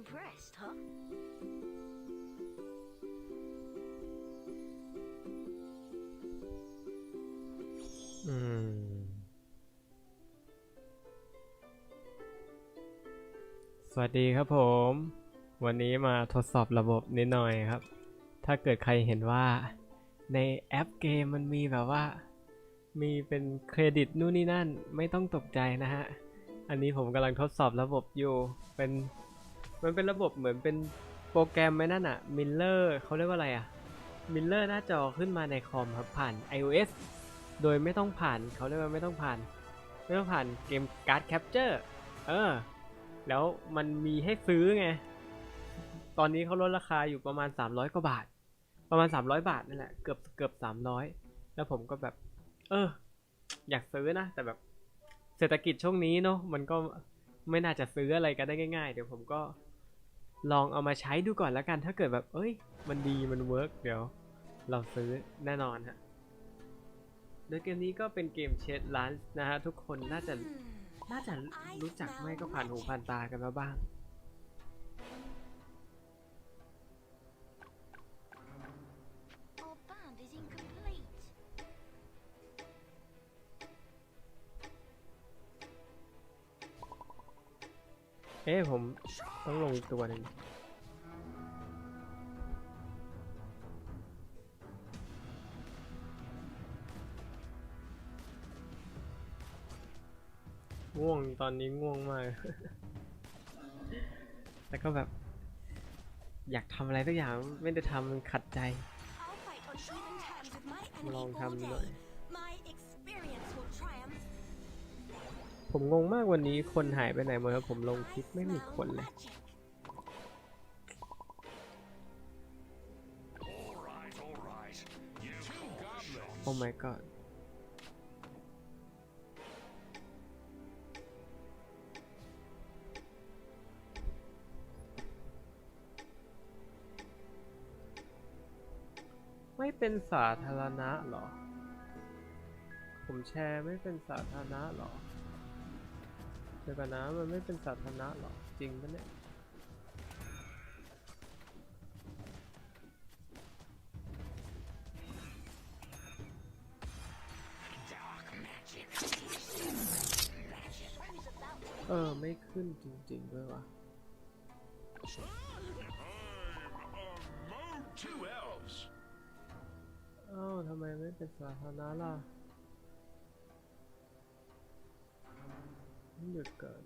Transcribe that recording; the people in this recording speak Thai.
impressed, huh? สวัสดีครับผม วันนี้มาทดสอบระบบนิดหน่อยครับ ถ้าเกิดใครเห็นว่าในแอปเกมมันมีแบบว่า มีเป็นเครดิตนู่นนี่นั่นไม่ต้องตกใจนะฮะ อันนี้ผมกำลังทดสอบระบบอยู่เป็น มันเป็นระบบเหมือนเป็นโปรแกรมไหมนั่นอะมิลเลอร์เขาเรียกว่าอะไรอะมิลเลอร์หน้าจอขึ้นมาในคอมครับผ่าน iOS โดยไม่ต้องผ่านเขาเรียกว่าไม่ต้องผ่าน ไม่ต้องผ่านเกมการ์ดแคปเจอร์เออ แล้วมันมีให้ซื้อไง ตอนนี้เขาลดราคาอยู่ประมาณ 300 กว่าบาท ประมาณ 300 บาทนั่นแหละเกือบเกือบ 300 แล้วผมก็แบบ เออ อยากซื้อนะ แต่แบบเศรษฐกิจช่วงนี้เนาะมันก็ไม่น่าจะซื้ออะไรกันได้ง่าย ๆ เดี๋ยวผมก็ ลองเอามาใช้ดูก่อนแล้วกัน ถ้าเกิดแบบ เอ้ย มันดีมันเวิร์กเดี๋ยว เราซื้อแน่นอนฮะโดยเกมนี้ก็เป็นเกมเชดลันส์นะฮะ ทุกคนน่าจะน่าจะรู้จักไม่ก็ผ่านหูผ่านตากันมาบ้าง อ๊ะผมต้องลงอีกตัวหนึ่งง่วงตอนนี้ง่วงมากแต่ก็แบบ อยากทำอะไรสักอย่างไม่ได้ทำมันขัดใจ I'll fight on even terms with my enemy ลอง all ทำหน่อย ผมงงมากวันนี้คนหายไปไหนหมดครับผมลงคลิปไม่มีคนเลยโอ้ my god ไม่เป็นสาธารณะหรอ ผมแชร์ไม่เป็นสาธารณะหรอ เดี๋ยวก่อนนะมันไม่เป็นสาธารณะเหรอ จริงปะเนี่ยเออ ไม่ขึ้นจริง ๆ ด้วยวะ I'm among two elves. เอ้าทำไมไม่เป็นสาธารณะล่ะ cara.